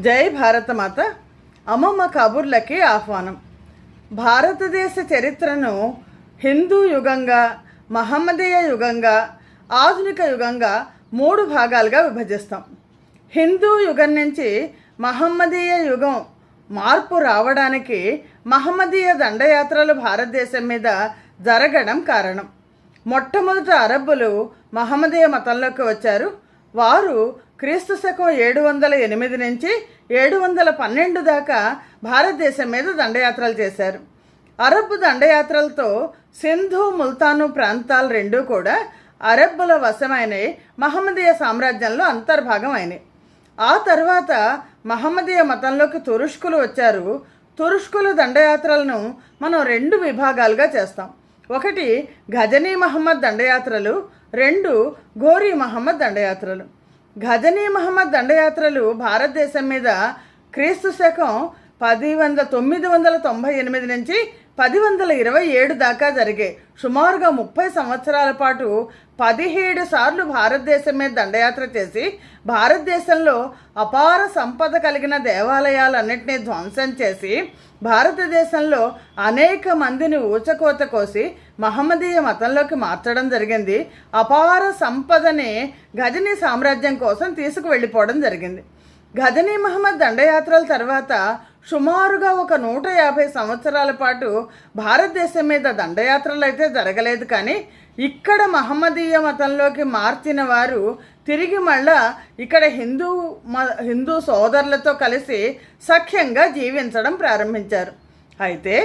జై భారతమాత అమ్మమ్మ కబుర్లకి ఆహ్వానం. భారతదేశ చరిత్రను హిందూ యుగంగా మహమ్మదీయ యుగంగా ఆధునిక యుగంగా మూడు భాగాలుగా విభజిస్తాం. హిందూ యుగం నుంచి మహమ్మదీయ యుగం మార్పు రావడానికి మహమ్మదీయ దండయాత్రలు భారతదేశం మీద జరగడం కారణం. మొట్టమొదట అరబ్బులు మహమ్మదీయ మతంలోకి వచ్చారు. వారు క్రీస్తు శకం ఏడు వందల ఎనిమిది నుంచి ఏడు వందల పన్నెండు దాకా భారతదేశం మీద దండయాత్రలు చేశారు. అరబ్బు దండయాత్రలతో సింధు ముల్తాను ప్రాంతాలు రెండూ కూడా అరబ్బుల వశమైనవి మహమ్మదీయ సామ్రాజ్యంలో అంతర్భాగం అయినాయి. ఆ తర్వాత మహమ్మదీయ మతంలోకి తురుష్కులు వచ్చారు. తురుష్కుల దండయాత్రలను మనం రెండు విభాగాలుగా చేస్తాం. ఒకటి గజనీ మహమ్మద్ దండయాత్రలు రెండు గోరీ మహమ్మద్ దండయాత్రలు. గజనీ మహమ్మద్ దండయాత్రలు భారతదేశం మీద క్రీస్తు శకం పది వందల తొమ్మిది వందల తొంభై ఎనిమిది నుంచి పది వందల ఇరవై ఏడు దాకా జరిగాయి. సుమారుగా ముప్పై సంవత్సరాల పాటు పదిహేడు సార్లు భారతదేశం మీద దండయాత్ర చేసి భారతదేశంలో అపార సంపద కలిగిన దేవాలయాలన్నింటినీ ధ్వంసం చేసి భారతదేశంలో అనేక మందిని ఊచకోత కోసి మహమ్మదీయ మతంలోకి మార్చడం జరిగింది. అపార సంపదని గజనీ సామ్రాజ్యం కోసం తీసుకువెళ్ళిపోవడం జరిగింది. గజనీ మహమ్మద్ దండయాత్రల తర్వాత సుమారుగా ఒక నూట యాభై సంవత్సరాల పాటు భారతదేశం మీద దండయాత్రలు అయితే జరగలేదు కానీ ఇక్కడ మహమ్మదీయ మతంలోకి మార్చిన వారు తిరిగి మళ్ళా ఇక్కడ హిందూ మ హిందూ సోదరులతో కలిసి సఖ్యంగా జీవించడం ప్రారంభించారు. అయితే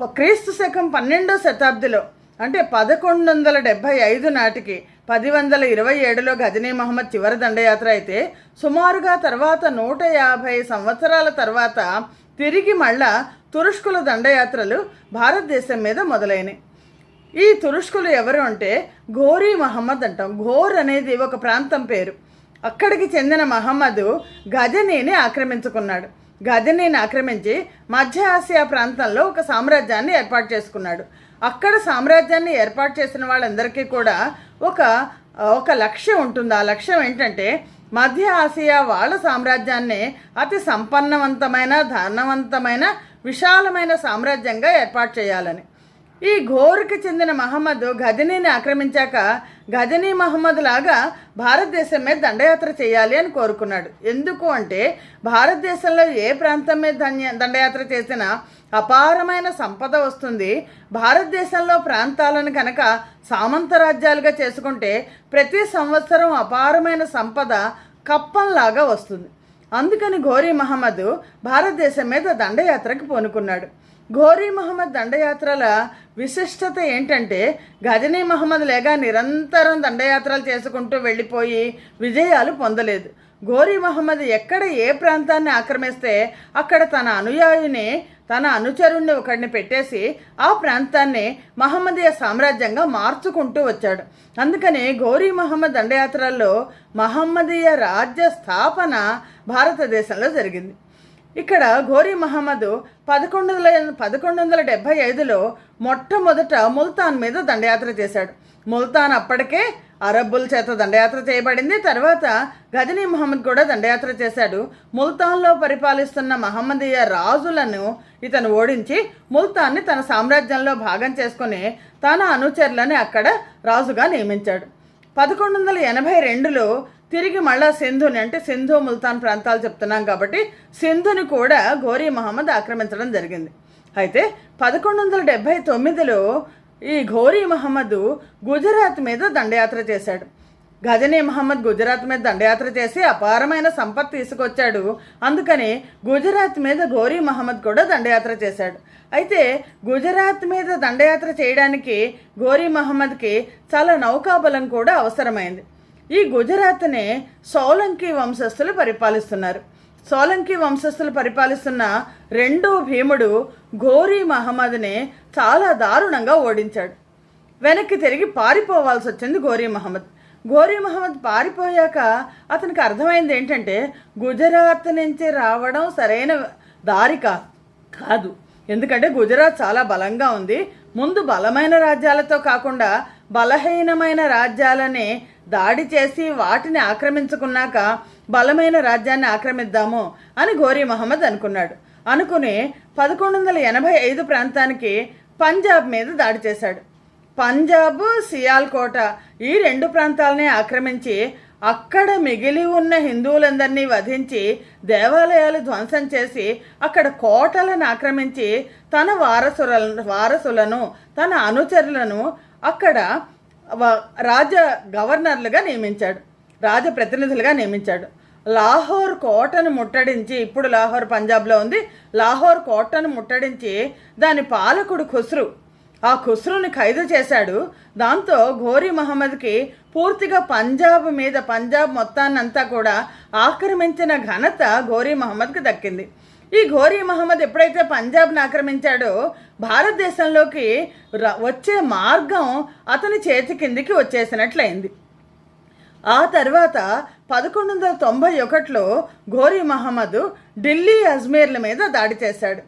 క్రీస్తు శకం పన్నెండో శతాబ్దిలో అంటే పదకొండు వందల డెబ్భై ఐదు నాటికి పది వందల ఇరవై ఏడులో గజనీ మహమ్మద్ చివరి దండయాత్ర అయితే సుమారుగా తర్వాత నూట యాభై సంవత్సరాల తర్వాత తిరిగి మళ్ళా తురుష్కుల దండయాత్రలు భారతదేశం మీద మొదలైనవి ఈ తురుష్కులు ఎవరు అంటే ఘోరీ మహమ్మద్ అంటాం. ఘోర్ అనేది ఒక ప్రాంతం పేరు. అక్కడికి చెందిన మహమ్మదు గజనీని ఆక్రమించుకున్నాడు. గజనీని ఆక్రమించి మధ్య ఆసియా ప్రాంతంలో ఒక సామ్రాజ్యాన్ని ఏర్పాటు చేసుకున్నాడు. అక్కడ సామ్రాజ్యాన్ని ఏర్పాటు చేసిన వాళ్ళందరికీ కూడా ఒక ఒక లక్ష్యం ఉంటుంది. ఆ లక్ష్యం ఏంటంటే మధ్య ఆసియా వాళ్ళ సామ్రాజ్యాన్ని అతి సంపన్నవంతమైన ధనవంతమైన విశాలమైన సామ్రాజ్యంగా ఏర్పాటు చేయాలని. ఈ ఘోరుకి చెందిన మహమ్మద్ గజనీని ఆక్రమించాక గజనీ మహమ్మద్ లాగా భారతదేశం మీద దండయాత్ర చేయాలి అని కోరుకున్నాడు. ఎందుకు అంటే భారతదేశంలో ఏ ప్రాంతం మీద దండ దండయాత్ర చేసినా అపారమైన సంపద వస్తుంది. భారతదేశంలో ప్రాంతాలను కనుక సామంత రాజ్యాలుగా చేసుకుంటే ప్రతి సంవత్సరం అపారమైన సంపద కప్పంలాగా వస్తుంది. అందుకని ఘోరీ మహమ్మద్ భారతదేశం మీద దండయాత్రకి పూనుకున్నాడు. ఘోరీ మహమ్మద్ దండయాత్రల విశిష్టత ఏంటంటే గజనీ మహమ్మద్ లేగా నిరంతరం దండయాత్రలు చేసుకుంటూ వెళ్ళిపోయి విజయాలు పొందలేదు. ఘోరీ మహమ్మద్ ఎక్కడ ఏ ప్రాంతాన్ని ఆక్రమిస్తే అక్కడ తన అనుయాయుని తన అనుచరుణ్ణి ఒకడిని పెట్టేసి ఆ ప్రాంతాన్ని మహమ్మదీయ సామ్రాజ్యంగా మార్చుకుంటూ వచ్చాడు. అందుకని ఘోరీ మహమ్మద్ దండయాత్రల్లో మహమ్మదీయ రాజ్య స్థాపన భారతదేశంలో జరిగింది. ఇక్కడ ఘోరీ మహమ్మద్ పదకొండు వందల పదకొండు వందల డెబ్భై ఐదులో మొట్టమొదట ముల్తాన్ మీద దండయాత్ర చేశాడు. ముల్తాన్ అప్పటికే అరబ్బుల చేత దండయాత్ర చేయబడింది. తర్వాత గజనీ మహమ్మద్ కూడా దండయాత్ర చేశాడు. ముల్తాన్లో పరిపాలిస్తున్న మహమ్మదీయ రాజులను ఇతను ఓడించి ముల్తాన్ని తన సామ్రాజ్యంలో భాగం చేసుకుని తన అనుచరులని అక్కడ రాజుగా నియమించాడు. పదకొండు వందల ఎనభై రెండులో తిరిగి మళ్ళా సింధుని అంటే సింధు ముల్తాన్ ప్రాంతాలు చెప్తున్నాం కాబట్టి సింధుని కూడా ఘోరీ మహమ్మద్ ఆక్రమించడం జరిగింది. అయితే పదకొండు వందల డెబ్భై తొమ్మిదిలో ఈ ఘోరీ మహమ్మద్ గుజరాత్ మీద దండయాత్ర చేశాడు. గజనీ మహమ్మద్ గుజరాత్ మీద దండయాత్ర చేసి అపారమైన సంపత్ తీసుకొచ్చాడు. అందుకని గుజరాత్ మీద ఘోరీ మహమ్మద్ కూడా దండయాత్ర చేశాడు. అయితే గుజరాత్ మీద దండయాత్ర చేయడానికి ఘోరీ మహమ్మద్కి చాలా నౌకాబలం కూడా అవసరమైంది. ఈ గుజరాత్ని సోలంకి వంశస్థులు పరిపాలిస్తున్నారు. సోలంకి వంశస్థులు పరిపాలిస్తున్న రెండో భీముడు ఘోరీ మహమ్మద్ని చాలా దారుణంగా ఓడించాడు. వెనక్కి తిరిగి పారిపోవాల్సి వచ్చింది ఘోరీ మహమ్మద్. ఘోరీ మహమ్మద్ పారిపోయాక అతనికి అర్థమైంది ఏంటంటే గుజరాత్ నుంచి రావడం సరైన దారి కాదు. ఎందుకంటే గుజరాత్ చాలా బలంగా ఉంది. ముందు బలమైన రాజ్యాలతో కాకుండా బలహీనమైన రాజ్యాలనే దాడి చేసి వాటిని ఆక్రమించుకున్నాక బలమైన రాజ్యాన్ని ఆక్రమిద్దాము అని ఘోరీ మహమ్మద్ అనుకున్నాడు. అనుకుని పదకొండు వందల ఎనభై ఐదు ప్రాంతానికి పంజాబ్ మీద దాడి చేశాడు. పంజాబ్ సియాల్కోట ఈ రెండు ప్రాంతాలని ఆక్రమించి అక్కడ మిగిలి ఉన్న హిందువులందరినీ వధించి దేవాలయాలు ధ్వంసం చేసి అక్కడ కోటలను ఆక్రమించి తన వారసుల వారసులను తన అనుచరులను అక్కడ రాజ గవర్నర్లుగా నియమించాడు. రాజ ప్రతినిధులుగా నియమించాడు. లాహోర్ కోటను ముట్టడించి ఇప్పుడు లాహోర్ పంజాబ్లో ఉంది. లాహోర్ కోటను ముట్టడించి దాని పాలకుడు ఖుస్రు. ఆ ఖుస్రుని ఖైదు చేశాడు. దాంతో ఘోరీ మహమ్మద్కి పూర్తిగా పంజాబ్ మీద పంజాబ్ మొత్తాన్నంతా కూడా ఆక్రమించిన ఘనత ఘోరీ మహమ్మద్కి దక్కింది. ఈ ఘోరీ మహమ్మద్ ఎప్పుడైతే పంజాబ్ను ఆక్రమించాడో భారతదేశంలోకి ర- వచ్చే మార్గం అతని చేతి కిందికి వచ్చేసినట్లయింది. ఆ తర్వాత పదకొండు వందల తొంభై ఒకటిలో ఘోరీ మహమ్మద్ ఢిల్లీ అజ్మీర్ల మీద దాడి చేశాడు.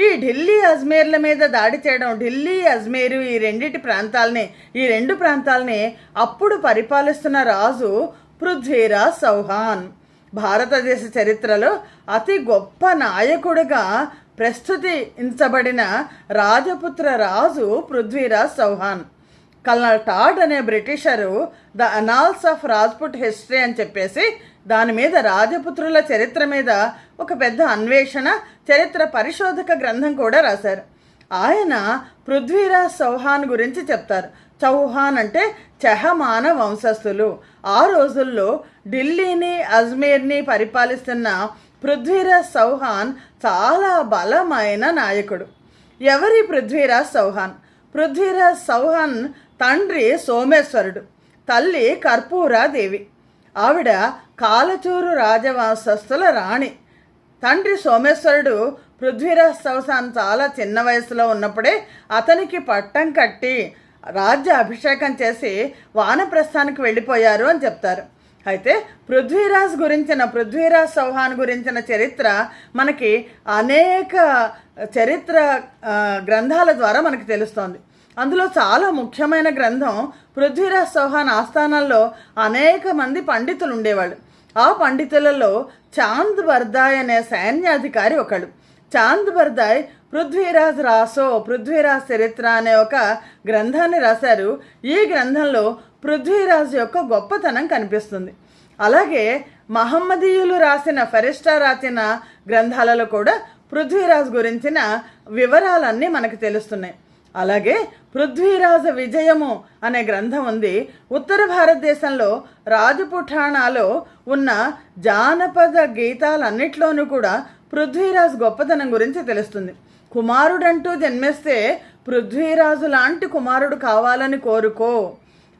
ఈ ఢిల్లీ అజ్మీర్ల మీద దాడి చేయడం ఢిల్లీ అజ్మీరు ఈ రెండిటి ప్రాంతాలని ఈ రెండు ప్రాంతాలని అప్పుడు పరిపాలిస్తున్న రాజు పృథ్వీరాజ్ చౌహాన్. భారతదేశ చరిత్రలో అతి గొప్ప నాయకుడిగా ప్రస్తుతించబడిన రాజపుత్ర రాజు పృథ్వీరాజ్ చౌహాన్. కల్నల్ టాడ్ అనే బ్రిటిషరు the annals of Rajput history అని చెప్పేసి దాని మీద రాజపుత్రుల చరిత్ర మీద ఒక పెద్ద అన్వేషణ చరిత్ర పరిశోధక గ్రంథం కూడా రాశారు. ఆయన పృథ్వీరాజ్ చౌహాన్ గురించి చెప్తారు. చౌహాన్ అంటే చహమాన వంశస్థులు. ఆ రోజుల్లో ఢిల్లీని అజ్మీర్ని పరిపాలిస్తున్న పృథ్వీరాజ్ చౌహాన్ చాలా బలమైన నాయకుడు. ఎవరి పృథ్వీరాజ్ చౌహాన్? పృథ్వీరాజ్ చౌహాన్ తండ్రి సోమేశ్వరుడు తల్లి కర్పూరాదేవి. ఆవిడ కాలచూరు రాజవంశస్థుల రాణి. తండ్రి సోమేశ్వరుడు పృథ్వీరాజ్ చౌహాన్ చాలా చిన్న వయసులో ఉన్నప్పుడే అతనికి పట్టం కట్టి రాజ్య అభిషేకం చేసి వానప్రస్థానికి వెళ్ళిపోయారు అని చెప్తారు. అయితే పృథ్వీరాజ్ గురించిన పృథ్వీరాజ్ చౌహాన్ గురించిన చరిత్ర మనకి అనేక చరిత్ర గ్రంథాల ద్వారా మనకి తెలుస్తోంది. అందులో చాలా ముఖ్యమైన గ్రంథం పృథ్వీరాజ్ చౌహాన్ ఆస్థానాల్లో అనేక మంది పండితులు ఉండేవాళ్ళు. ఆ పండితులలో చాంద్ బర్దాయ్ అనే సైన్యాధికారి ఒకడు. చాంద్ బర్దాయ్ పృథ్వీరాజ్ రాసో పృథ్వీరాజ్ చరిత్ర అనే ఒక గ్రంథాన్ని రాశారు. ఈ గ్రంథంలో పృథ్వీరాజ్ యొక్క గొప్పతనం కనిపిస్తుంది. అలాగే మహమ్మదీయులు రాసిన ఫరిస్టా రాసిన గ్రంథాలలో కూడా పృథ్వీరాజ్ గురించిన వివరాలన్నీ మనకు తెలుస్తున్నాయి. అలాగే పృథ్వీరాజ విజయము అనే గ్రంథం ఉంది. ఉత్తర భారతదేశంలో రాజపుఠాణాలో ఉన్న జానపద గీతాలన్నిట్లోనూ కూడా పృథ్వీరాజ్ గొప్పతనం గురించి తెలుస్తుంది. కుమారుడంటూ జన్మిస్తే పృథ్వీరాజు లాంటి కుమారుడు కావాలని కోరుకో.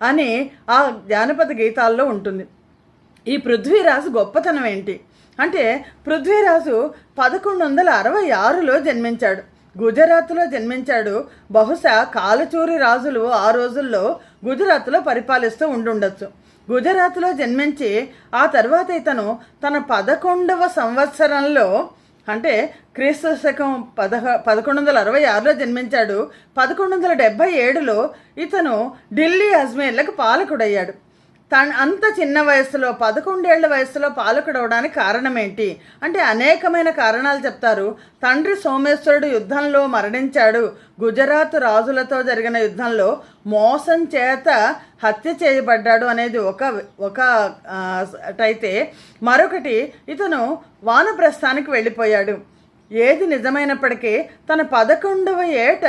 అని ఆ జానపద గీతాల్లో ఉంటుంది. ఈ పృథ్వీరాజు గొప్పతనం ఏంటి? అంటే పృథ్వీరాజు పదకొండు వందల అరవై ఆరులో జన్మించాడు. గుజరాత్లో జన్మించాడు. బహుశా కాలచూరి రాజులు ఆ రోజుల్లో గుజరాత్లో పరిపాలిస్తూ ఉండుండొచ్చు. గుజరాత్లో జన్మించి ఆ తర్వాత ఇతను తన పదకొండవ సంవత్సరంలో అంటే క్రీస్తు శకం పదహ పదకొండు వందల అరవై ఆరులో జన్మించాడు. పదకొండు వందల డెబ్భై ఏడులో ఇతను ఢిల్లీ అజ్మేర్లకు పాలకుడయ్యాడు. తన అంత చిన్న వయసులో పదకొండేళ్ళ వయసులో పాలకుడవడానికి కారణం ఏంటి అంటే అనేకమైన కారణాలు చెప్తారు. తండ్రి సోమేశ్వరుడు యుద్ధంలో మరణించాడు. గుజరాత్ రాజులతో జరిగిన యుద్ధంలో మోసం చేత హత్య చేయబడ్డాడు అనేది ఒక ఒక అయితే మరొకటి ఇతను వానప్రస్థానికి వెళ్ళిపోయాడు. ఏది నిజమైనప్పటికీ తన పదకొండవ ఏట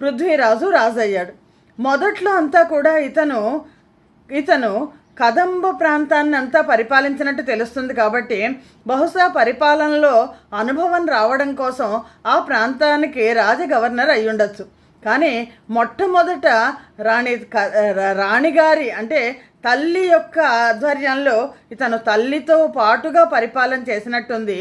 పృథ్వీరాజు రాజయ్యాడు. మొదట్లో అంతా కూడా ఇతను ఇతను కదంబ ప్రాంతాన్ని అంతా పరిపాలించినట్టు తెలుస్తుంది కాబట్టి బహుశా పరిపాలనలో అనుభవం రావడం కోసం ఆ ప్రాంతానికి రాజ గవర్నర్ అయ్యుండొచ్చు కానీ మొట్టమొదట రాణి క- రాణిగారి అంటే తల్లి యొక్క ఆధ్వర్యంలో ఇతను తల్లితో పాటుగా పరిపాలన చేసినట్టుంది.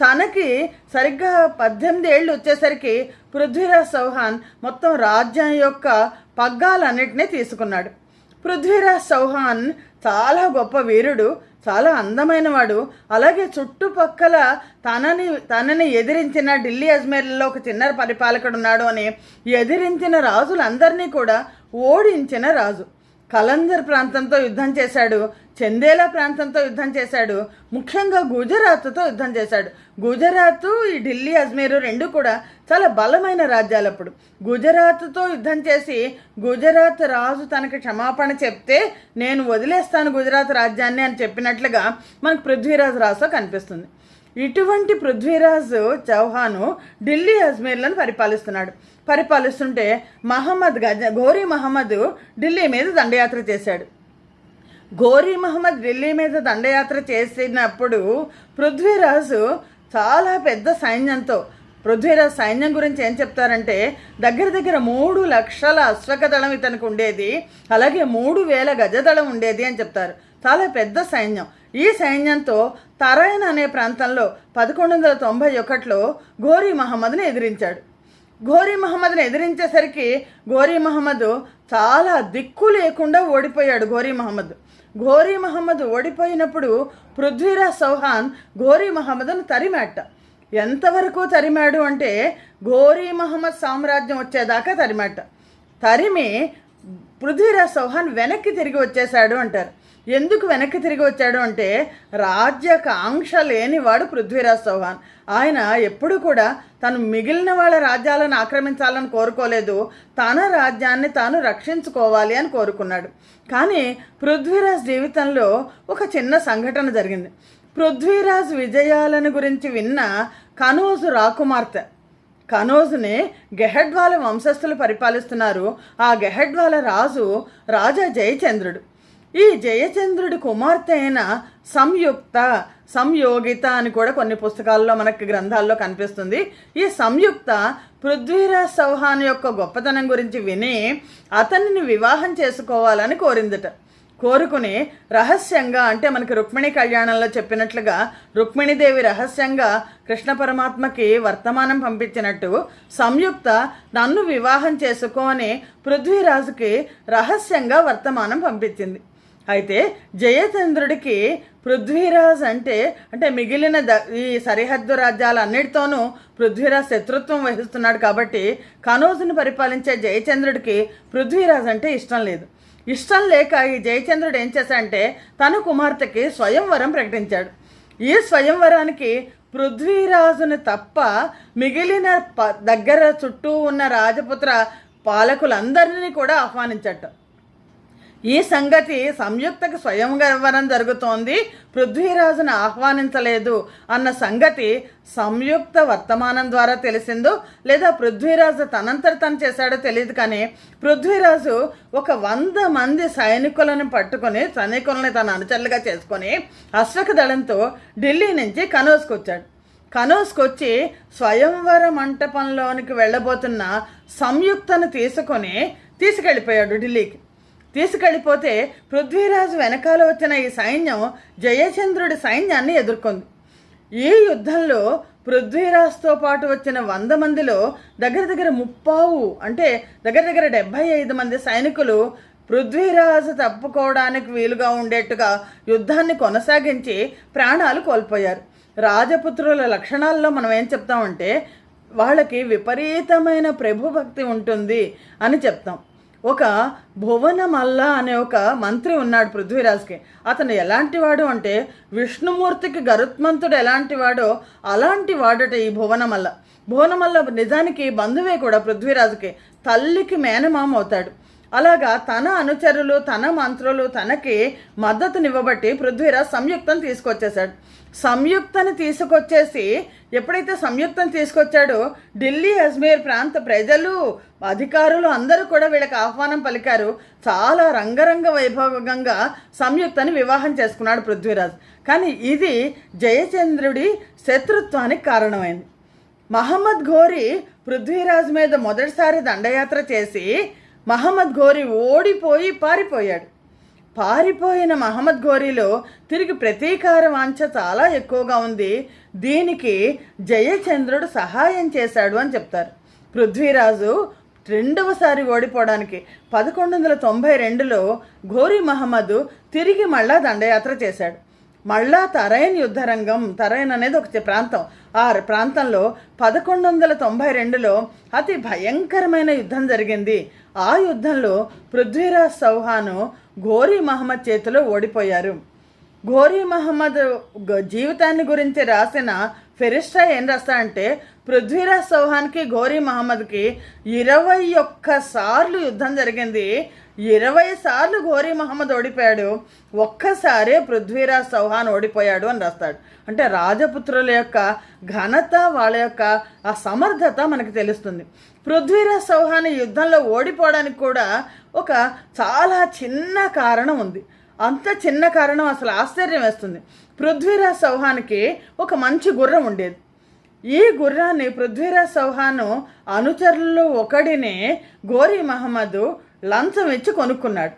తనకి సరిగ్గా పద్దెనిమిది ఏళ్ళు వచ్చేసరికి పృథ్వీరాజ్ చౌహాన్ మొత్తం రాజ్యం యొక్క పగ్గాలన్నింటినీ తీసుకున్నాడు. పృథ్వీరాజ్ చౌహాన్ చాలా గొప్ప వీరుడు చాలా అందమైనవాడు. అలాగే చుట్టుపక్కల తనని తనని ఎదిరించిన ఢిల్లీ అజ్మేర్లో ఒక చిన్న పరిపాలకుడు ఉన్నాడు అని ఎదిరించిన రాజులందరినీ కూడా ఓడించిన రాజు. కలందర్ ప్రాంతంతో యుద్ధం చేశాడు. చందేలా ప్రాంతంతో యుద్ధం చేశాడు. ముఖ్యంగా గుజరాత్తో యుద్ధం చేశాడు. గుజరాత్ ఈ ఢిల్లీ అజ్మీరు రెండు కూడా చాలా బలమైన రాజ్యాలు అప్పుడు. గుజరాత్తో యుద్ధం చేసి గుజరాత్ రాజు తనకి క్షమాపణ చెప్తే నేను వదిలేస్తాను గుజరాత్ రాజ్యాన్ని అని చెప్పినట్లుగా మనకు పృథ్వీరాజు రాజుతో కనిపిస్తుంది. ఇటువంటి పృథ్వీరాజు చౌహాను ఢిల్లీ అజ్మీర్లను పరిపాలిస్తున్నాడు. పరిపాలిస్తుంటే మహమ్మద్ గజ ఘోరీ మహమ్మద్ ఢిల్లీ మీద దండయాత్ర చేశాడు. ఘోరీ మహమ్మద్ ఢిల్లీ మీద దండయాత్ర చేసినప్పుడు పృథ్వీరాజు చాలా పెద్ద సైన్యంతో పృథ్వీరాజ్ సైన్యం గురించి ఏం చెప్తారంటే దగ్గర దగ్గర మూడు లక్షల అశ్వకదళం ఇతనికి ఉండేది అలాగే మూడు వేల గజదళం ఉండేది అని చెప్తారు. చాలా పెద్ద సైన్యం. ఈ సైన్యంతో తరైన్ అనే ప్రాంతంలో పదకొండు వందల తొంభై ఒకటిలో ఘోరీ మహమ్మద్ని ఎదిరించాడు. ఘోరీ మహమ్మద్ని ఎదిరించేసరికి ఘోరీ మహమ్మద్ చాలా దిక్కు లేకుండా ఓడిపోయాడు ఘోరీ మహమ్మద్. ఘోరీ మహమ్మద్ ఓడిపోయినప్పుడు పృథ్వీరాజ్ చౌహాన్ ఘోరీ మహమ్మద్ను తరిమాట. ఎంతవరకు తరిమాడు అంటే ఘోరీ మహమ్మద్ సామ్రాజ్యం వచ్చేదాకా తరిమాట. తరిమి పృథ్వీరాజ్ చౌహాన్ వెనక్కి తిరిగి వచ్చేశాడు అంటారు. ఎందుకు వెనక్కి తిరిగి వచ్చాడు అంటే రాజ్యకాంక్ష లేనివాడు పృథ్వీరాజ్ చౌహాన్. ఆయన ఎప్పుడు కూడా తను మిగిలిన వాళ్ళ రాజ్యాలను ఆక్రమించాలని కోరుకోలేదు. తన రాజ్యాన్ని తాను రక్షించుకోవాలి అని కోరుకున్నాడు. కానీ పృథ్వీరాజ్ జీవితంలో ఒక చిన్న సంఘటన జరిగింది. పృథ్వీరాజ్ విజయాలను గురించి విన్న కనోజు రాకుమార్తె కనోజుని గెహడ్వాల వంశస్థులు పరిపాలిస్తున్నారు. ఆ గెహడ్వాల రాజు రాజా జయచంద్రుడు. ఈ జయచంద్రుడి కుమార్తె అయిన సంయుక్త సంయోగిత అని కూడా కొన్ని పుస్తకాల్లో మనకి గ్రంథాల్లో కనిపిస్తుంది. ఈ సంయుక్త పృథ్వీరాజ్ చౌహాన్ యొక్క గొప్పతనం గురించి విని అతనిని వివాహం చేసుకోవాలని కోరిందట. కోరుకుని రహస్యంగా అంటే మనకి రుక్మిణి కళ్యాణంలో చెప్పినట్లుగా రుక్మిణీదేవి రహస్యంగా కృష్ణ పరమాత్మకి వర్తమానం పంపించినట్టు సంయుక్త నన్ను వివాహం చేసుకో అని పృథ్వీరాజుకి రహస్యంగా వర్తమానం పంపించింది. అయితే జయచంద్రుడికి పృథ్వీరాజ్ అంటే అంటే మిగిలిన ద ఈ సరిహద్దు రాజ్యాలన్నిటితోనూ పృథ్వీరాజ్ శత్రుత్వం వహిస్తున్నాడు కాబట్టి కనోజుని పరిపాలించే జయచంద్రుడికి పృథ్వీరాజ్ అంటే ఇష్టం లేదు. ఇష్టం లేక ఈ జయచంద్రుడు ఏం చేశాడంటే తన కుమార్తెకి స్వయంవరం ప్రకటించాడు. ఈ స్వయంవరానికి పృథ్వీరాజుని తప్ప మిగిలిన ప దగ్గర చుట్టూ ఉన్న రాజపుత్ర పాలకులందరినీ కూడా ఆహ్వానించట. ఈ సంగతి సంయుక్తకు స్వయంవరం జరుగుతోంది. పృథ్వీరాజును ఆహ్వానించలేదు అన్న సంగతి సంయుక్త వర్తమానం ద్వారా తెలిసిందో లేదా పృథ్వీరాజు తనంతట తను చేశాడో తెలియదు కానీ పృథ్వీరాజు ఒక వంద మంది సైనికులను పట్టుకొని సైనికులని తన అనుచరులుగా చేసుకొని అశ్వక దళంతో ఢిల్లీ నుంచి కనోస్కొచ్చాడు కనోస్కొచ్చి స్వయంవర మంటపంలోనికి వెళ్ళబోతున్న సంయుక్తను తీసుకొని తీసుకెళ్ళిపోయాడు ఢిల్లీకి. తీసుకెళ్ళిపోతే పృథ్వీరాజు వెనకాల వచ్చిన ఈ సైన్యం జయచంద్రుడి సైన్యాన్ని ఎదుర్కొంది. ఈ యుద్ధంలో పృథ్వీరాజ్తో పాటు వచ్చిన వంద మందిలో దగ్గర దగ్గర ముప్పావు అంటే దగ్గర దగ్గర డెబ్భై ఐదు మంది సైనికులు పృథ్వీరాజు తప్పుకోవడానికి వీలుగా ఉండేట్టుగా యుద్ధాన్ని కొనసాగించి ప్రాణాలు కోల్పోయారు. రాజపుత్రుల లక్షణాల్లో మనం ఏం చెప్తామంటే వాళ్ళకి విపరీతమైన ప్రభుభక్తి ఉంటుంది అని చెప్తాం. ఒక భువనమల్ల అనే ఒక మంత్రి ఉన్నాడు పృథ్వీరాజ్కి. అతను ఎలాంటి వాడు అంటే విష్ణుమూర్తికి గరుత్మంతుడు ఎలాంటి వాడో అలాంటి వాడట ఈ భువనమల్ల. భువనమల్ల నిజానికి బంధువే కూడా పృథ్వీరాజుకి. తల్లికి మేనమామ అవుతాడు. అలాగా తన అనుచరులు తన మంత్రులు తనకి మద్దతునివ్వబట్టి పృథ్వీరాజ్ సంయుక్తం తీసుకొచ్చేశాడు. సంయుక్తని తీసుకొచ్చేసి ఎప్పుడైతే సంయుక్తం తీసుకొచ్చాడో ఢిల్లీ అజ్మీర్ ప్రాంత ప్రజలు అధికారులు అందరూ కూడా వీళ్ళకి ఆహ్వానం పలికారు. చాలా రంగరంగ వైభవంగా సంయుక్తని వివాహం చేసుకున్నాడు పృథ్వీరాజ్. కానీ ఇది జయచంద్రుడి శత్రుత్వానికి కారణమైంది. మహమ్మద్ ఘోరీ పృథ్వీరాజ్ మీద మొదటిసారి దండయాత్ర చేసి మహమ్మద్ ఘోరీ ఓడిపోయి పారిపోయాడు. పారిపోయిన మహమ్మద్ ఘోరీలో తిరిగి ప్రతీకార వాంఛ చాలా ఎక్కువగా ఉంది. దీనికి జయచంద్రుడు సహాయం చేశాడు అని చెప్తారు. పృథ్వీరాజు రెండవసారి ఓడిపోవడానికి పదకొండు వందల తొంభై రెండులో ఘోరీ మహమ్మద్ తిరిగి మళ్ళా దండయాత్ర చేశాడు. మళ్ళా తరైన్ యుద్ధరంగం తరైన్ అనేది ఒక ప్రాంతం. ఆ ప్రాంతంలో పదకొండు వందల తొంభై రెండులో అతి భయంకరమైన యుద్ధం జరిగింది. ఆ యుద్ధంలో పృథ్వీరాజ్ చౌహాను ఘోరీ మహమ్మద్ చేతిలో ఓడిపోయారు. ఘోరీ మహమ్మద్ జీవితాన్ని గురించి రాసిన ఫెరిస్టా ఏం రాస్తా అంటే పృథ్వీరాజ్ చౌహాన్కి ఘోరీ మహమ్మద్కి ఇరవై ఒక్క సార్లు యుద్ధం జరిగింది. ఇరవై సార్లు ఘోరీ మహమ్మద్ ఓడిపోయాడు. ఒక్కసారే పృథ్వీరాజ్ చౌహాన్ ఓడిపోయాడు అని రాస్తాడు. అంటే రాజపుత్రుల యొక్క ఘనత వాళ్ళ యొక్క ఆ సమర్థత మనకు తెలుస్తుంది. పృథ్వీరాజ్ చౌహాన్ యుద్ధంలో ఓడిపోవడానికి కూడా ఒక చాలా చిన్న కారణం ఉంది. అంత చిన్న కారణం అసలు ఆశ్చర్యం వేస్తుంది. పృథ్వీరాజ్ చౌహాన్కి ఒక మంచి గుర్రం ఉండేది. ఈ గుర్రాన్ని పృథ్వీరాజ్ చౌహాన్ అనుచరులు ఒకడినే గోరీ మహమ్మద్ లంచం ఇచ్చి కొనుక్కున్నాడు.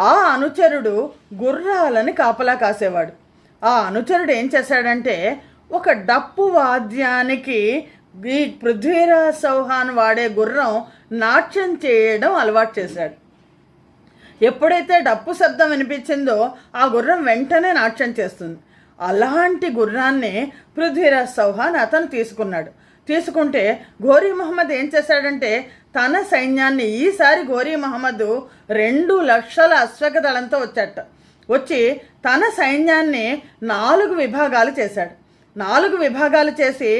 ఆ అనుచరుడు గుర్రాలని కాపలా కాసేవాడు. ఆ అనుచరుడు ఏం చేశాడంటే ఒక డప్పు వాద్యానికి ఈ పృథ్వీరాజ్ చౌహాన్ వాడే గుర్రం నాట్యం చేయడం అలవాటు చేశాడు. ఎప్పుడైతే డప్పు శబ్దం వినిపించిందో ఆ గుర్రం వెంటనే నాట్యం చేస్తుంది. అలాంటి గుర్రాన్ని పృథ్వీరాజ్ చౌహాన్ అతను తీసుకున్నాడు. తీసుకుంటే ఘోరీ మహమ్మద్ ఏం చేశాడంటే తన సైన్యాన్ని ఈసారి ఘోరీ మహమ్మద్ రెండు లక్షల అశ్వక దళంతో వచ్చాట. వచ్చి తన సైన్యాన్ని నాలుగు విభాగాలు చేశాడు. నాలుగు విభాగాలు చేసి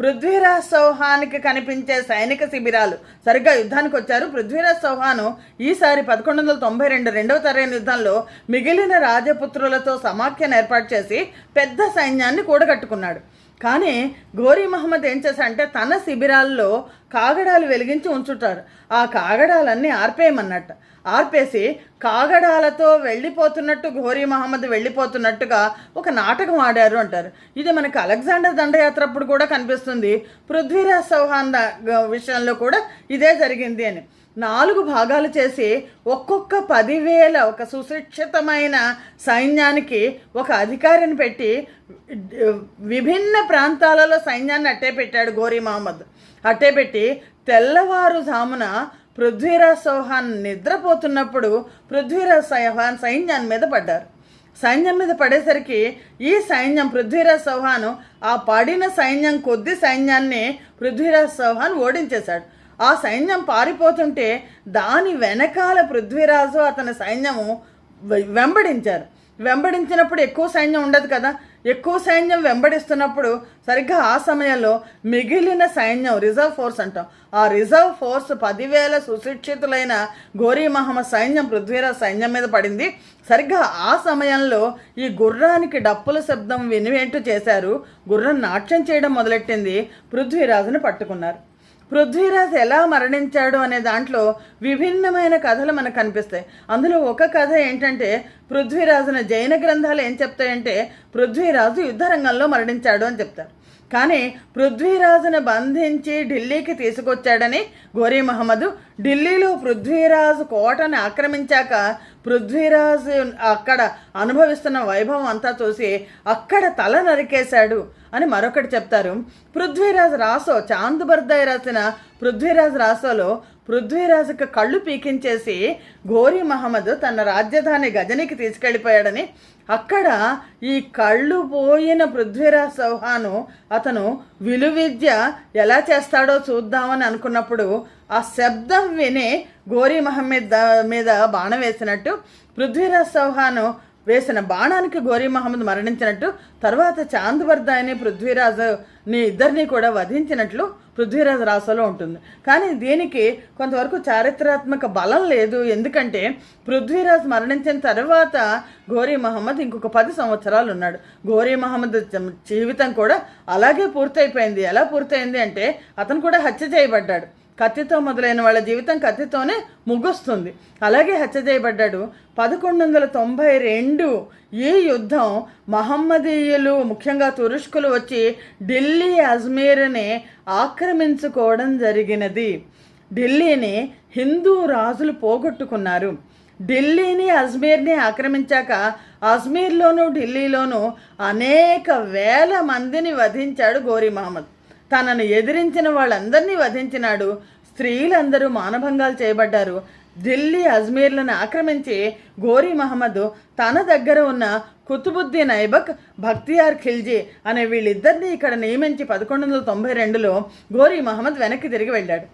పృథ్వీరాజ్ చౌహాన్కి కనిపించే సైనిక శిబిరాలు సరిగ్గా యుద్ధానికి వచ్చారు. పృథ్వీరాజ్ చౌహాను ఈసారి పదకొండు వందల తొంభై రెండు రెండవ తరగతి యుద్ధంలో మిగిలిన రాజపుత్రులతో సమాఖ్యను ఏర్పాటు చేసి పెద్ద సైన్యాన్ని కూడగట్టుకున్నాడు. కానీ గోరీ మహమ్మద్ ఏం చేశాడంటే తన శిబిరాల్లో కాగడాలు వెలిగించి ఉంచుతారు. ఆ కాగడాలన్నీ ఆర్పేయమన్నట్టు. ఆర్పేసి కాగడాలతో వెళ్ళిపోతున్నట్టు ఘోరీ మహమ్మద్ వెళ్ళిపోతున్నట్టుగా ఒక నాటకం ఆడారు అంటారు. ఇది మనకు అలెగ్జాండర్ దండయాత్ర అప్పుడు కూడా కనిపిస్తుంది. పృథ్వీరాజ్ చౌహాన్ విషయంలో కూడా ఇదే జరిగింది అని. నాలుగు భాగాలు చేసి ఒక్కొక్క పదివేల ఒక సుశిక్షితమైన సైన్యానికి ఒక అధికారిని పెట్టి విభిన్న ప్రాంతాలలో సైన్యాన్ని అట్టే పెట్టాడు ఘోరీ మహమ్మద్. అట్టే పెట్టి తెల్లవారుజామున పృథ్వీరాజ్ చౌహాన్ నిద్రపోతున్నప్పుడు పృథ్వీరాజ్ చౌహాన్ సైన్యాన్ని మీద పడ్డారు. సైన్యం మీద పడేసరికి ఈ సైన్యం పృథ్వీరాజ్ చౌహాన్ ఆ పడిన సైన్యం కొద్ది సైన్యాన్ని పృథ్వీరాజ్ చౌహాన్ ఓడించేశాడు. ఆ సైన్యం పారిపోతుంటే దాని వెనకాల పృథ్వీరాజు అతని సైన్యము వె- వెంబడించారు. వెంబడించినప్పుడు ఎక్కువ సైన్యం ఉండదు కదా? ఎక్కువ సైన్యం వెంబడిస్తున్నప్పుడు సరిగ్గా ఆ సమయంలో మిగిలిన సైన్యం రిజర్వ్ ఫోర్స్ అంటాం. ఆ రిజర్వ్ ఫోర్స్ పదివేల సుశిక్షితులైన గోరీ మహమ్మద్ సైన్యం పృథ్వీరాజ్ సైన్యం మీద పడింది. సరిగ్గా ఆ సమయంలో ఈ గుర్రానికి డప్పుల శబ్దం వినివేంటు చేశారు. గుర్రం నాట్యం చేయడం మొదలెట్టింది. పృథ్వీరాజును పట్టుకున్నారు. పృథ్వీరాజ్ ఎలా మరణించాడు అనే దాంట్లో విభిన్నమైన కథలు మనకు కనిపిస్తాయి. అందులో ఒక కథ ఏంటంటే పృథ్వీరాజున జైన గ్రంథాలు ఏం చెప్తాయంటే పృథ్వీరాజు యుద్ధరంగంలో మరణించాడు అని చెప్తారు. కానీ పృథ్వీరాజును బంధించి ఢిల్లీకి తీసుకొచ్చాడని గోరీ మహమ్మద్. ఢిల్లీలో పృథ్వీరాజు కోటను ఆక్రమించాక పృథ్వీరాజు అక్కడ అనుభవిస్తున్న వైభవం అంతా చూసి అక్కడ తల నరికేశాడు అని మరొకటి చెప్తారు. పృథ్వీరాజ్ రాసో చాంద్ బర్దాయ్ రాసిన పృథ్వీరాజ్ రాసోలో పృథ్వీరాజుకు కళ్ళు పీకించేసి ఘోరీ మహమ్మద్ తన రాజధాని గజనికి తీసుకెళ్ళిపోయాడని అక్కడ ఈ కళ్ళు పోయిన పృథ్వీరాజ్ చౌహాను అతను విలువిద్య ఎలా చేస్తాడో చూద్దామని అనుకున్నప్పుడు ఆ శబ్దం విని గోరీ మహమ్మద్ మీద బాణ వేసినట్టు పృథ్వీరాజ్ చౌహాను వేసిన బాణానికి గోరీ మహమ్మద్ మరణించినట్టు తర్వాత చాంద్వర్దాయని పృథ్వీరాజుని ఇద్దరిని కూడా వధించినట్లు పృథ్వీరాజు రాసలో ఉంటుంది. కానీ దీనికి కొంతవరకు చారిత్రాత్మక బలం లేదు. ఎందుకంటే పృథ్వీరాజ్ మరణించిన తర్వాత గోరీ మహమ్మద్ ఇంకొక పది సంవత్సరాలు ఉన్నాడు. ఘోరీ మహమ్మద్ జీవితం కూడా అలాగే పూర్తయిపోయింది. ఎలా పూర్తయింది అంటే అతను కూడా హత్య చేయబడ్డాడు. కత్తితో మొదలైన వాళ్ళ జీవితం కత్తితోనే ముగుస్తుంది. అలాగే హత్య చేయబడ్డాడు పదకొండు వందల తొంభై రెండు ఈ యుద్ధం మహమ్మదీయులు ముఖ్యంగా తురుష్కులు వచ్చి ఢిల్లీ అజ్మీర్ని ఆక్రమించుకోవడం జరిగినది. ఢిల్లీని హిందూ రాజులు పోగొట్టుకున్నారు. ఢిల్లీని అజ్మీర్ని ఆక్రమించాక అజ్మీర్లోనూ ఢిల్లీలోనూ అనేక వేల మందిని వధించాడు గోరీ మహమ్మద్. తనను ఎదిరించిన వాళ్ళందరినీ వధించినాడు. స్త్రీలందరూ మానభంగాలు చేయబడ్డారు. ఢిల్లీ అజ్మీర్లను ఆక్రమించి గోరీ మహమ్మద్ తన దగ్గర ఉన్న కుతుబుద్దీన్ ఐబక్ భక్తియార్ ఖిల్జీ అనే వీళ్ళిద్దరినీ ఇక్కడ నియమించి పదకొండు వందల తొంభై రెండులో గోరీ మహమ్మద్ వెనక్కి తిరిగి వెళ్ళాడు.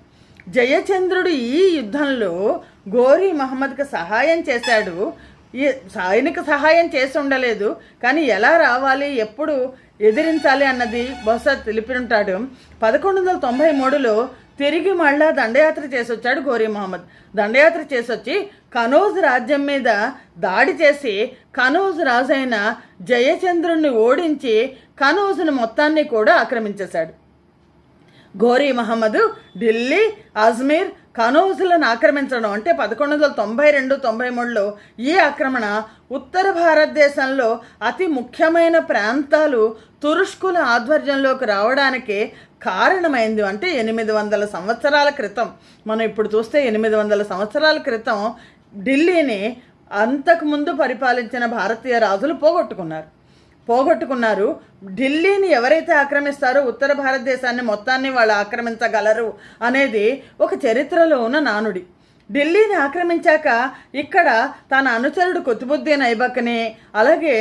జయచంద్రుడు ఈ యుద్ధంలో గోరీ మహమ్మద్కి సహాయం చేశాడు. ఈ సైనిక సహాయం చేసి ఉండలేదు. కానీ ఎలా రావాలి? ఎప్పుడు ఎదిరించాలి అన్నది బహుశా తెలిపింటాడు పదకొండు వందల తొంభై మూడులో తిరిగి మళ్ళా దండయాత్ర చేసి వచ్చాడు గోరీ మహమ్మద్. దండయాత్ర చేసి వచ్చి కనౌజ్ రాజ్యం మీద దాడి చేసి కనౌజ్ రాజైన జయచంద్రుణ్ణి ఓడించి కనౌజ్ను మొత్తాన్ని కూడా ఆక్రమించేశాడు. గోరీ మహమ్మద్ ఢిల్లీ అజ్మీర్ కనౌజులను ఆక్రమించడం అంటే పదకొండు వందల తొంభై రెండు తొంభై మూడులో ఈ ఆక్రమణ ఉత్తర భారతదేశంలో అతి ముఖ్యమైన ప్రాంతాలు తురుష్కుల ఆధ్వర్యంలోకి రావడానికి కారణమైంది అంటే ఎనిమిది వందల సంవత్సరాల క్రితం. మనం ఇప్పుడు చూస్తే ఎనిమిది వందల సంవత్సరాల క్రితం ఢిల్లీని అంతకుముందు పరిపాలించిన భారతీయ రాజులు పోగొట్టుకున్నారు. పోగొట్టుకున్నారు. ఢిల్లీని ఎవరైతే ఆక్రమిస్తారో ఉత్తర భారతదేశాన్ని మొత్తాన్ని వాళ్ళు ఆక్రమించగలరు అనేది ఒక చరిత్రలో ఉన్న నానుడి. ఢిల్లీని ఆక్రమించాక ఇక్కడ తన అనుచరుడు కుతుబుద్దీన్ ఐబక్ని అలాగే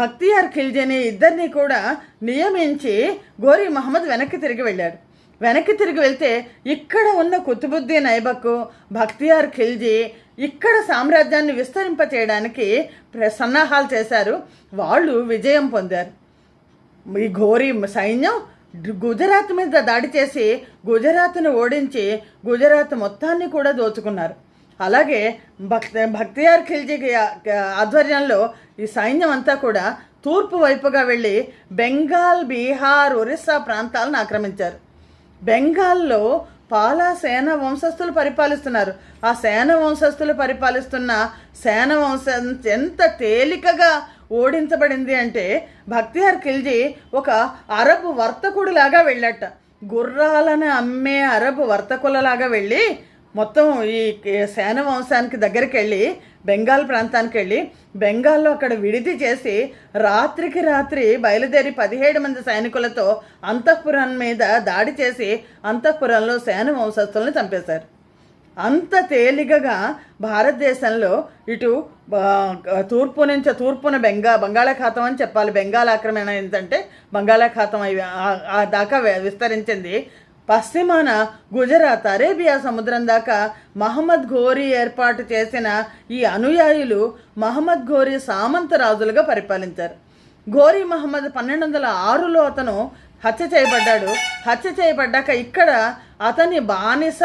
భక్తియార్ ఖిల్జీని ఇద్దరిని కూడా నియమించి గోరీ మహమ్మద్ వెనక్కి తిరిగి వెళ్ళాడు. వెనక్కి తిరిగి వెళ్తే ఇక్కడ ఉన్న కుతుబుద్దీన్ ఐబకు భక్తియార్ ఖిల్జీ ఇక్కడ సామ్రాజ్యాన్ని విస్తరింప చేయడానికి ప్ర- సన్నాహాలు చేశారు. వాళ్ళు విజయం పొందారు. ఈ ఘోరీ సైన్యం గుజరాత్ మీద దాడి చేసి గుజరాత్ను ఓడించి గుజరాత్ మొత్తాన్ని కూడా దోచుకున్నారు. అలాగే భక్తి భక్తియార్ ఖిల్జీ ఆధ్వర్యంలో ఈ సైన్యం అంతా కూడా తూర్పు వైపుగా వెళ్ళి బెంగాల్ బీహార్ ఒరిస్సా ప్రాంతాలను ఆక్రమించారు. బెంగాల్లో పాలా సేన వంశస్థులు పరిపాలిస్తున్నారు. ఆ సేన వంశస్థులు పరిపాలిస్తున్న సేన వంశం ఎంత తేలికగా ఓడించబడింది అంటే భక్తిహర్ ఖిల్జీ ఒక అరబ్ వర్తకుడిలాగా వెళ్ళట. గుర్రాలను అమ్మే అరబ్ వర్తకులలాగా వెళ్ళి మొత్తం ఈ సేన వంశానికి దగ్గరికి వెళ్ళి బెంగాల్ ప్రాంతానికి వెళ్ళి బెంగాల్లో అక్కడ విడిది చేసి రాత్రికి రాత్రి బయలుదేరి పదిహేడు మంది సైనికులతో అంతఃపురం మీద దాడి చేసి అంతఃపురంలో సేన వంశస్థులను చంపేశారు. అంత తేలికగా భారతదేశంలో ఇటు తూర్పు నుంచి తూర్పున బెంగా బంగాళాఖాతం అని చెప్పాలి. బెంగాల్ ఆక్రమణ ఏంటంటే బంగాళాఖాతం దాకా విస్తరించింది పశ్చిమాన గుజరాత్ అరేబియా సముద్రం దాకా మహమ్మద్ ఘోరీ ఏర్పాటు చేసిన ఈ అనుయాయులు మహమ్మద్ ఘోరీ సామంత రాజులుగా పరిపాలించారు. ఘోరీ మహమ్మద్ పన్నెండు వందల ఆరులో అతను హత్య చేయబడ్డాడు. హత్య చేయబడ్డాక ఇక్కడ అతని బానిస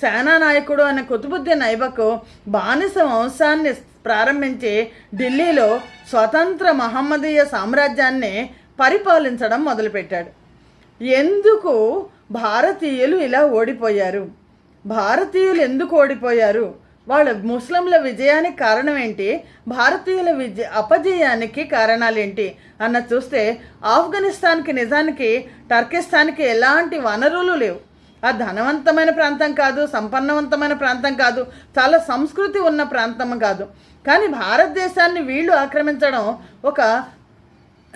సేనానాయకుడు అనే కుతుబుద్దీన్ ఐబకు బానిస వంశాన్ని ప్రారంభించి ఢిల్లీలో స్వతంత్ర మహమ్మదీయ సామ్రాజ్యాన్ని పరిపాలించడం మొదలుపెట్టాడు. ఎందుకు భారతీయులు ఇలా ఓడిపోయారు. భారతీయులు ఎందుకు ఓడిపోయారు? వాళ్ళ ముస్లింల విజయానికి కారణం ఏంటి? భారతీయుల విజయ అపజయానికి కారణాలు ఏంటి? అన్న చూస్తే ఆఫ్ఘనిస్తాన్కి నిజానికి టర్కిస్తాన్కి ఎలాంటి వనరులు లేవు. ఆ ధనవంతమైన ప్రాంతం కాదు సంపన్నవంతమైన ప్రాంతం కాదు చాలా సంస్కృతి ఉన్న ప్రాంతం కాదు. కానీ భారతదేశాన్ని వీళ్ళు ఆక్రమించడం ఒక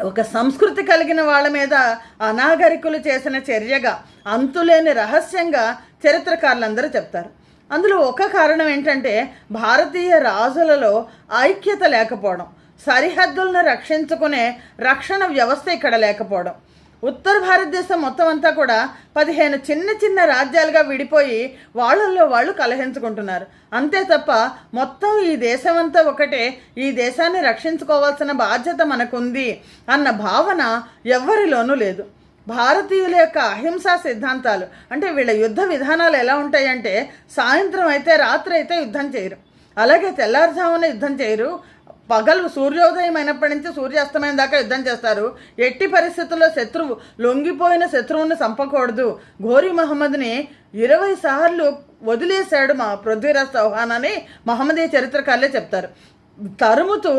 ఒక సంస్కృతి కలిగిన వాళ్ళ మీద అనాగరికులు చేసిన చర్యగా అంతులేని రహస్యంగా చరిత్రకారులందరూ చెప్తారు. అందులో ఒక కారణం ఏంటంటే భారతీయ రాజులలో ఐక్యత లేకపోవడం సరిహద్దులను రక్షించుకునే రక్షణ వ్యవస్థ ఇక్కడ లేకపోవడం. ఉత్తర భారతదేశం మొత్తం అంతా కూడా పదిహేను చిన్న చిన్న రాజ్యాలుగా విడిపోయి వాళ్ళల్లో వాళ్ళు కలహించుకుంటున్నారు అంతే తప్ప మొత్తం ఈ దేశం అంతా ఒకటే ఈ దేశాన్ని రక్షించుకోవాల్సిన బాధ్యత మనకుంది అన్న భావన ఎవ్వరిలోనూ లేదు. భారతీయుల యొక్క అహింసా సిద్ధాంతాలు అంటే వీళ్ళ యుద్ధ విధానాలు ఎలా ఉంటాయంటే సాయంత్రం అయితే రాత్రి అయితే యుద్ధం చేయరు. అలాగే తెల్లారుజామున యుద్ధం చేయరు పగలు సూర్యోదయం అయినప్పటి నుంచి సూర్యాస్తమయం దాకా యుద్ధం చేస్తారు. ఎట్టి పరిస్థితుల్లో శత్రువు లొంగిపోయిన శత్రువుని చంపకూడదు. ఘోరీ మహమ్మద్ని ఇరవై సార్లు వదిలేశాడు మా పృథ్వీరాజ్ చౌహాన్ అని మహమ్మదీయ చరిత్రకారులే చెప్తారు. తరుముతూ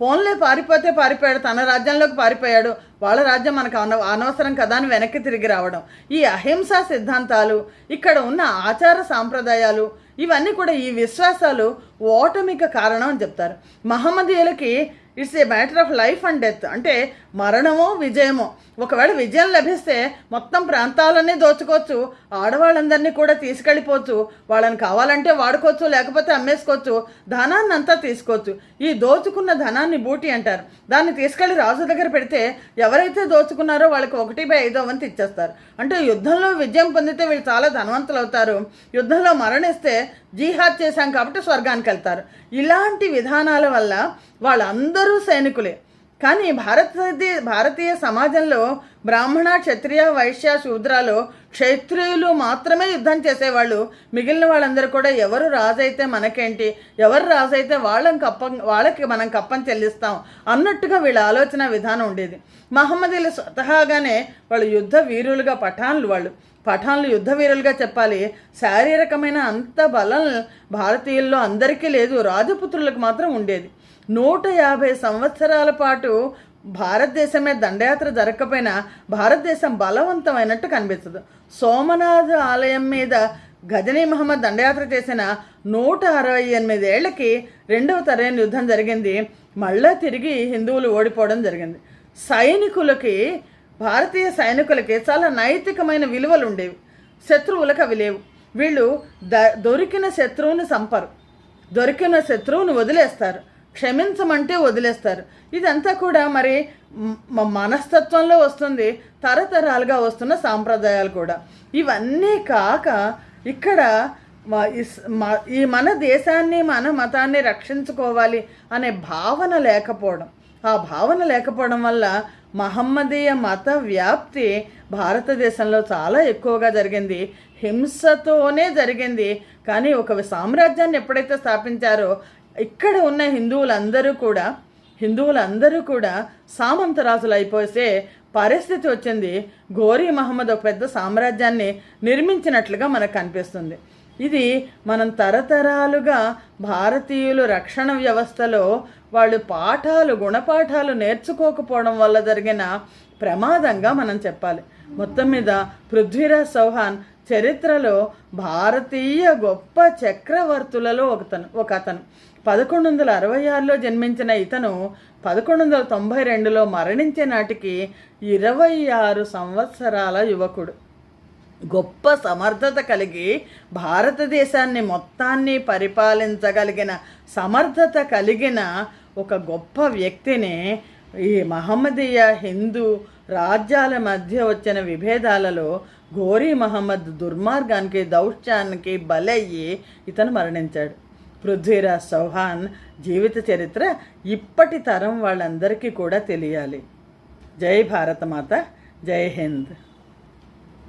పోన్లే పారిపోతే పారిపోయాడు తన రాజ్యంలోకి పారిపోయాడు. వాళ్ళ రాజ్యం మనకు అన అనవసరం కదా అని వెనక్కి తిరిగి రావడం. ఈ అహింసా సిద్ధాంతాలు ఇక్కడ ఉన్న ఆచార సాంప్రదాయాలు ఇవన్నీ కూడా ఈ విశ్వాసాలు ఓటమికి కారణం అని చెప్తారు. మహమ్మదీయులకి it's a matter of life and death. అంటే మరణమో విజయమో. ఒకవేళ విజయం లభిస్తే మొత్తం ప్రాంతాలన్నీ దోచుకోవచ్చు ఆడవాళ్ళందరినీ కూడా తీసుకెళ్ళిపోవచ్చు వాళ్ళని కావాలంటే వాడుకోవచ్చు లేకపోతే అమ్మేసుకోవచ్చు ధనాన్ని అంతా తీసుకోవచ్చు. ఈ దోచుకున్న ధనాన్ని బూటి అంటారు. దాన్ని తీసుకెళ్ళి రాజు దగ్గర పెడితే ఎవరైతే దోచుకున్నారో వాళ్ళకి ఒకటి బై ఐదో వంతు ఇచ్చేస్తారు. అంటే యుద్ధంలో విజయం పొందితే వీళ్ళు చాలా ధనవంతులు అవుతారు యుద్ధంలో మరణిస్తే జీహాద్ చేశాం కాబట్టి స్వర్గానికి వెళ్తారు ఇలాంటి విధానాల వల్ల వాళ్ళందరూ సైనికులే. కానీ భారతీయ భారతీయ సమాజంలో బ్రాహ్మణ క్షత్రియ వైశ్య శూద్రాలు క్షత్రియులు మాత్రమే యుద్ధం చేసేవాళ్ళు. మిగిలిన వాళ్ళందరూ కూడా ఎవరు రాజైతే మనకేంటి ఎవరు రాజైతే వాళ్ళని కప్ప వాళ్ళకి మనం కప్పం చెల్లిస్తాం అన్నట్టుగా వీళ్ళ ఆలోచన విధానం ఉండేది. మహమ్మదీలు స్వతహాగానే వాళ్ళు యుద్ధ వీరులుగా పఠాన్లు వాళ్ళు. పఠాన్లు యుద్ధ వీరులుగా చెప్పాలి. శారీరకమైన అంత బలం భారతీయుల్లో అందరికీ లేదు. రాజపుత్రులకు మాత్రం ఉండేది. నూట యాభై సంవత్సరాల పాటు భారతదేశమే దండయాత్ర జరగకపోయినా భారతదేశం బలవంతమైనట్టు కనిపిస్తుంది. సోమనాథ్ ఆలయం మీద గజనీ మహమ్మద్ దండయాత్ర చేసిన నూట అరవై ఎనిమిదేళ్ళకి రెండవ తరైన యుద్ధం జరిగింది. మళ్ళా తిరిగి హిందువులు ఓడిపోవడం జరిగింది. సైనికులకి భారతీయ సైనికులకి చాలా నైతికమైన విలువలు ఉండేవి. శత్రువులకు అవి లేవు. వీళ్ళు ద దొరికిన శత్రువుని సంపరు. దొరికిన శత్రువుని వదిలేస్తారు. క్షమించమంటే వదిలేస్తారు. ఇదంతా కూడా మరి మనస్తత్వంలో వస్తుంది తరతరాలుగా వస్తున్న సాంప్రదాయాలు కూడా. ఇవన్నీ కాక ఇక్కడ ఈ మన దేశాన్ని మన మతాన్ని రక్షించుకోవాలి అనే భావన లేకపోవడం. ఆ భావన లేకపోవడం వల్ల మహమ్మదీయ మత వ్యాప్తి భారతదేశంలో చాలా ఎక్కువగా జరిగింది. హింసతోనే జరిగింది. కానీ ఒక సామ్రాజ్యాన్ని ఎప్పుడైతే స్థాపించారో ఇక్కడ ఉన్న హిందువులందరూ కూడా హిందువులందరూ కూడా సామంతరాజులు అయిపోసే పరిస్థితి వచ్చింది. గోరీ మహమ్మద్ ఒక పెద్ద సామ్రాజ్యాన్ని నిర్మించినట్లుగా మనకు కనిపిస్తుంది. ఇది మనం తరతరాలుగా భారతీయులు రక్షణ వ్యవస్థలో వాళ్ళు పాఠాలు గుణపాఠాలు నేర్చుకోకపోవడం వల్ల జరిగిన ప్రమాదంగా మనం చెప్పాలి. మొత్తం మీద పృథ్వీరాజ్ చౌహాన్ చరిత్రలో భారతీయ గొప్ప చక్రవర్తులలో ఒకతను ఒక అతను పదకొండు వందల అరవై ఆరులో జన్మించిన ఇతను పదకొండు వందల తొంభై రెండులో మరణించే నాటికి ఇరవై ఆరు సంవత్సరాల యువకుడు. గొప్ప సమర్థత కలిగి భారతదేశాన్ని మొత్తాన్ని పరిపాలించగలిగిన సమర్థత కలిగిన ఒక గొప్ప వ్యక్తిని ఈ మహమ్మదీయ హిందూ రాజ్యాల మధ్య వచ్చిన విభేదాలలో ఘోరీ మహమ్మద్ దుర్మార్గానికి దౌత్యానికి బలయ్యి ఇతను మరణించాడు. పృథ్వీరాజ్ చౌహాన్ జీవిత చరిత్ర ఇప్పటి తరం వాళ్ళందరికీ కూడా తెలియాలి. జై భారతమాత జై హింద్.